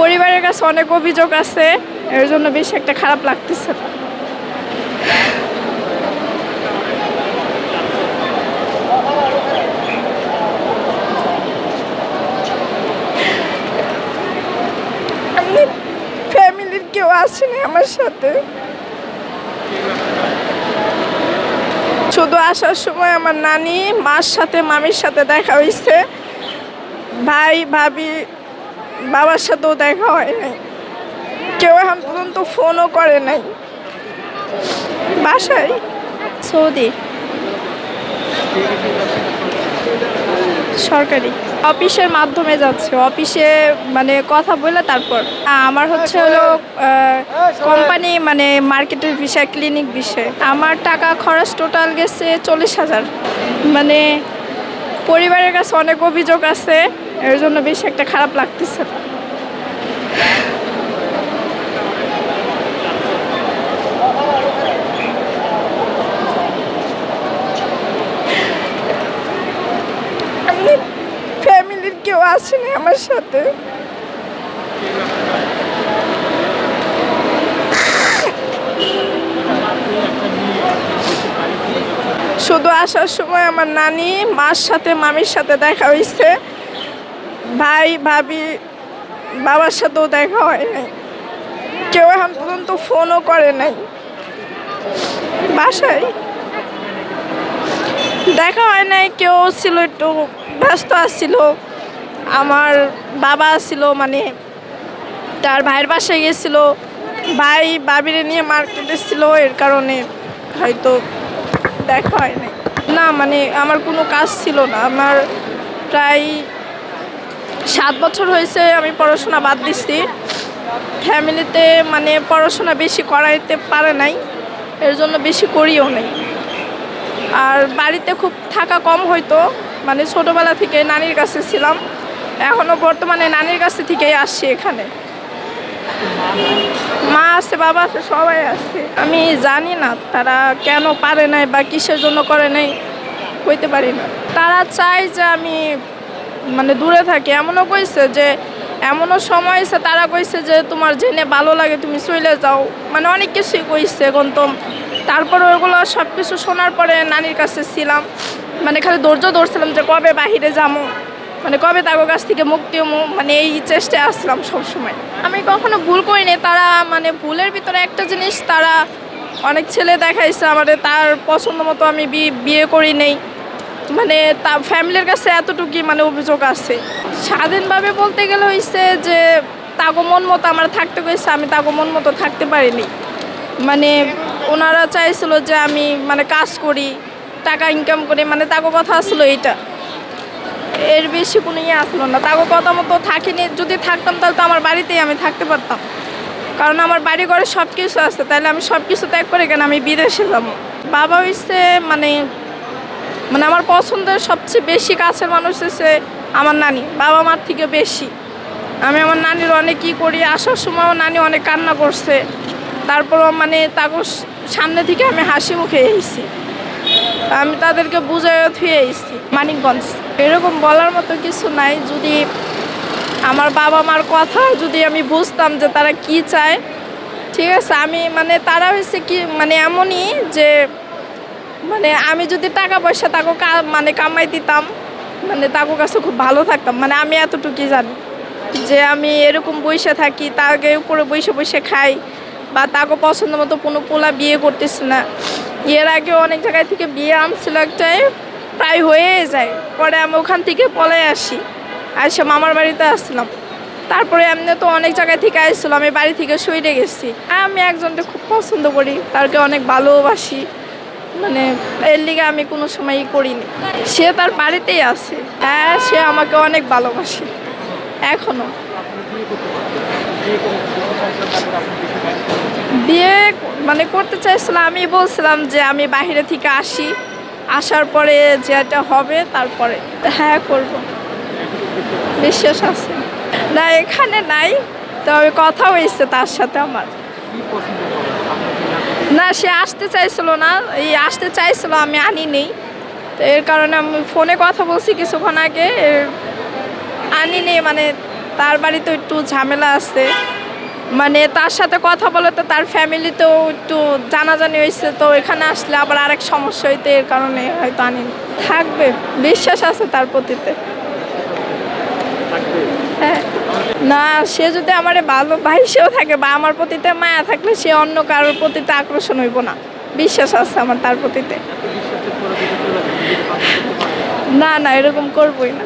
পরিবারের কাছে অনেক অভিযোগ আছে, এর জন্য বেশি একটা খারাপ লাগতেছে এমনি ফ্যামিলির কেউ আসেনি আমার সাথে। শুধু আসার সময় আমার নানি, মার সাথে, মামির সাথে দেখা হয়েছে। ভাই, ভাবি বাবার সাথেও দেখা হয় নাই। কেউ এখন পর্যন্ত ফোনও করে নাই। বাসায়? সৌদি। সরকারি। অফিসের মাধ্যমে যাচ্ছে। অফিসে মানে কথা বলে তারপর। আমার হচ্ছে হলো কোম্পানি মানে মার্কেটের বিষয়, ক্লিনিক বিষয়। আমার টাকা খরচ টোটাল গেছে চল্লিশ হাজার। মানে পরিবারের কাছে অনেক অভিযোগ আছে। এর জন্য বেশ একটা খারাপ লাগতেছে ফ্যামিলির কেউ আসেনি আমার সাথে। শুধু আসার সময় আমার নানি, মার সাথে, মামির সাথে দেখা হয়েছে। ভাই, ভাবি, বাবার সাথেও দেখা হয় নাই। কেউ এখন পর্যন্ত ফোনও করে নাই। বাসায়। দেখা হয় নাই, কেউ ছিল একটু ব্যস্ত আসছিল আমার বাবা ছিল মানে তার ভাইয়ের বাসায় গেছিল ভাই বাবিরে নিয়ে মার্কেটে ছিল, এর কারণে হয়তো দেখা হয় নাই। না মানে আমার কোনো কাজ ছিল না। আমার প্রায় সাত বছর হয়েছে আমি পড়াশোনা বাদ দিছি ফ্যামিলিতে মানে পড়াশোনা বেশি করাইতে পারে নাই, এর জন্য বেশি করিও নাই। আর বাড়িতে খুব থাকা কম হইতো মানে ছোটোবেলা থেকে নানির কাছে ছিলাম এখনও বর্তমানে নানির কাছে থেকেই আসছি এখানে। মা আছে, বাবা আছে, সবাই আছে। আমি জানি না তারা কেন পারে নাই বা কিসের জন্য করে নাই হইতে পারি না। তারা চায় যে আমি মানে দূরে থাকে। এমনও কইছে যে, এমনও সময় আছে তারা কইছে যে, তোমার জেনে ভালো লাগে, তুমি চলে যাও। মানে অনেক কিছুই কইছে তো তারপরে ওইগুলো সব কিছু শোনার পরে নানির কাছে ছিলাম। মানে খালি ধৈর্য ধরছিলাম যে, কবে বাহিরে যাব মানে কবে তাগো কাছ থেকে মুক্তি মানে এই চেষ্টায় আসলাম সবসময়। আমি কখনো ভুল করিনি। তারা মানে ভুলের ভিতরে একটা জিনিস তারা অনেক ছেলে দেখাইছে আমাদের তার পছন্দ মতো আমি বিয়ে করি নেই। মানে তা ফ্যামিলির কাছে এতটুকুই মানে অভিযোগ আছে। স্বাধীনভাবে বলতে গেলে হয়েছে যে তাগো মন মতো আমার থাকতে গেছে আমি তাগো মন মতো থাকতে পারিনি। মানে ওনারা চাইছিল যে আমি মানে কাজ করি, টাকা ইনকাম করি মানে তাগো কথা আসলো এইটা। এর বেশি কোনো ইয়ে আসলো না। তাগো কথা মতো থাকিনি, যদি থাকতাম তাহলে তো আমার বাড়িতেই আমি থাকতে পারতাম। কারণ আমার বাড়ি ঘরে সব কিছু আছে তাহলে আমি সব কিছু ত্যাগ করে কেন আমি বিদেশে যাব? বাবা হইছে মানে মানে আমার পছন্দের সবচেয়ে বেশি কাছের মানুষ হচ্ছে আমার নানি, বাবা মার থেকে বেশি। আমি আমার নানির অনেক কী করি, আসার সময়ও নানি অনেক কান্না করছে। তারপরও মানে তাকে সামনে থেকে আমি হাসি মুখে এসেছি। আমি তাদেরকে বুঝাই থুয়ে এসেছি মানিকগঞ্জ। এরকম বলার মতো কিছু নাই, যদি আমার বাবা মার কথা যদি আমি বুঝতাম যে তারা কি চায়, ঠিক আছে? আমি মানে তারা হয়েছে কি মানে এমনই যে মানে আমি যদি টাকা পয়সা তাকে মানে কামাই দিতাম মানে তাকে কাছে খুব ভালো থাকতাম। মানে আমি এতটুকুই জানি যে আমি এরকম বসে থাকি, তাকে উপরে বসে বসে খাই বা তাকে পছন্দ মতো কোনো পোলা বিয়ে করতেছি না। এর আগে অনেক জায়গায় থেকে বিয়ে আনছিল একটাই প্রায় হয়ে যায়। পরে আমি ওখান থেকে পলে আসি। আসে মামার বাড়িতে আসছিলাম তারপরে এমনি তো অনেক জায়গায় থেকে আসছিলাম আমি বাড়ি থেকে সইরে গেছি। আমি একজনকে খুব পছন্দ করি, তারকে অনেক ভালোবাসি। মানে এর লিগে আমি কোনো সময় করিনি। সে তার বাড়িতেই আছে। হ্যাঁ সে আমাকে অনেক ভালোবাসে। এখনও। বিয়ে মানে করতে চাইছিলাম আমি বলছিলাম যে আমি বাইরে থেকে আসি। আসার পরে যেটা হবে তারপরে। হ্যাঁ করব। বিশ্বাস আছে। না, এখানে নাই। তবে কথা হয়েছে তার সাথে আমার। না, সে আসতে চাইছিল না। এই আসতে চাইছিল, আমি আনি নেই তো এর কারণে আমি ফোনে কথা বলছি কিছুক্ষণ আগে। আনি নেই মানে তার বাড়িতে একটু ঝামেলা আছে। মানে তার সাথে কথা বলে তো তার ফ্যামিলিতেও একটু জানাজানি হয়েছে, তো এখানে আসলে আবার আরেক সমস্যা হইতে এর কারণে হয়তো আনিনি। থাকবে, বিশ্বাস আছে তার প্রতিতে হ্যাঁ না, সে যদি আমার ভালো ভাইসেও থাকে বা আমার প্রতিতে মায়া থাকলে সে অন্য কারোর প্রতিতে আকর্ষণ হইব না। বিশ্বাস আছে আমার তার প্রতিতে। না না, এরকম করবোই না।